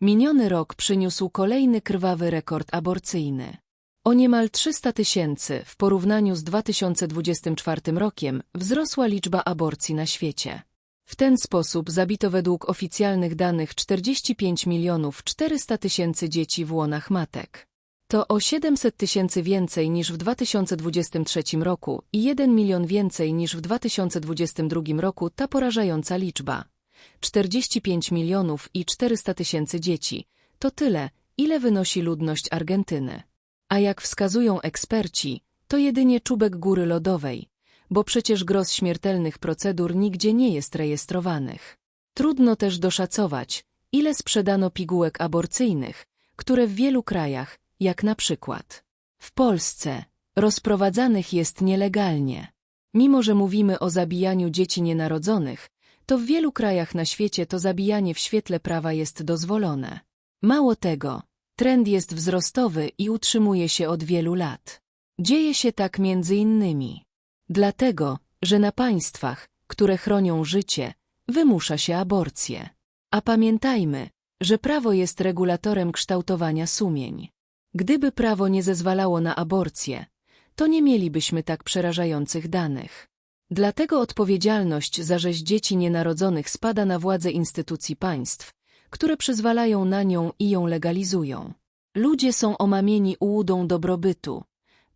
Miniony rok przyniósł kolejny krwawy rekord aborcyjny. O niemal 300 tysięcy w porównaniu z 2024 rokiem wzrosła liczba aborcji na świecie. W ten sposób zabito według oficjalnych danych 45 milionów 400 tysięcy dzieci w łonach matek. To o 700 tysięcy więcej niż w 2023 roku i 1 milion więcej niż w 2022 roku ta porażająca liczba. 45 milionów i 400 tysięcy dzieci. To tyle, ile wynosi ludność Argentyny. A jak wskazują eksperci, to jedynie czubek góry lodowej, bo przecież gros śmiertelnych procedur nigdzie nie jest rejestrowanych. Trudno też doszacować, ile sprzedano pigułek aborcyjnych, które w wielu krajach, jak na przykład w Polsce, rozprowadzanych jest nielegalnie. Mimo, że mówimy o zabijaniu dzieci nienarodzonych, to w wielu krajach na świecie to zabijanie w świetle prawa jest dozwolone. Mało tego, trend jest wzrostowy i utrzymuje się od wielu lat. Dzieje się tak między innymi dlatego, że na państwach, które chronią życie, wymusza się aborcję. A pamiętajmy, że prawo jest regulatorem kształtowania sumień. Gdyby prawo nie zezwalało na aborcję, to nie mielibyśmy tak przerażających danych. Dlatego odpowiedzialność za rzeź dzieci nienarodzonych spada na władze instytucji państw, które przyzwalają na nią i ją legalizują. Ludzie są omamieni ułudą dobrobytu,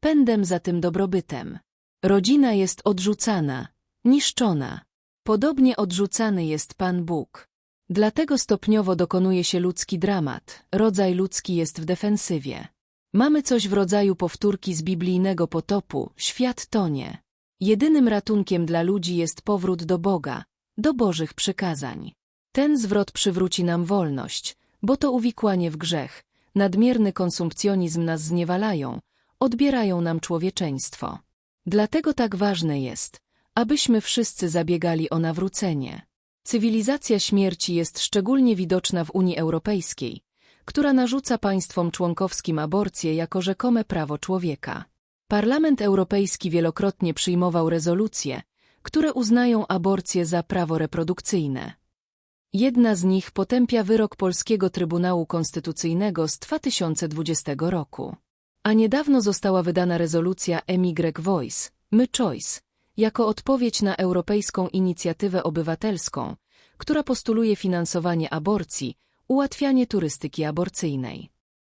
pędem za tym dobrobytem. Rodzina jest odrzucana, niszczona. Podobnie odrzucany jest Pan Bóg. Dlatego stopniowo dokonuje się ludzki dramat, rodzaj ludzki jest w defensywie. Mamy coś w rodzaju powtórki z biblijnego potopu, świat tonie. Jedynym ratunkiem dla ludzi jest powrót do Boga, do Bożych przykazań. Ten zwrot przywróci nam wolność, bo to uwikłanie w grzech, nadmierny konsumpcjonizm nas zniewalają, odbierają nam człowieczeństwo. Dlatego tak ważne jest, abyśmy wszyscy zabiegali o nawrócenie. Cywilizacja śmierci jest szczególnie widoczna w Unii Europejskiej, która narzuca państwom członkowskim aborcję jako rzekome prawo człowieka. Parlament Europejski wielokrotnie przyjmował rezolucje, które uznają aborcję za prawo reprodukcyjne. Jedna z nich potępia wyrok Polskiego Trybunału Konstytucyjnego z 2020 roku. A niedawno została wydana rezolucja MY Voice, My Choice, jako odpowiedź na Europejską Inicjatywę Obywatelską, która postuluje finansowanie aborcji, ułatwianie turystyki aborcyjnej.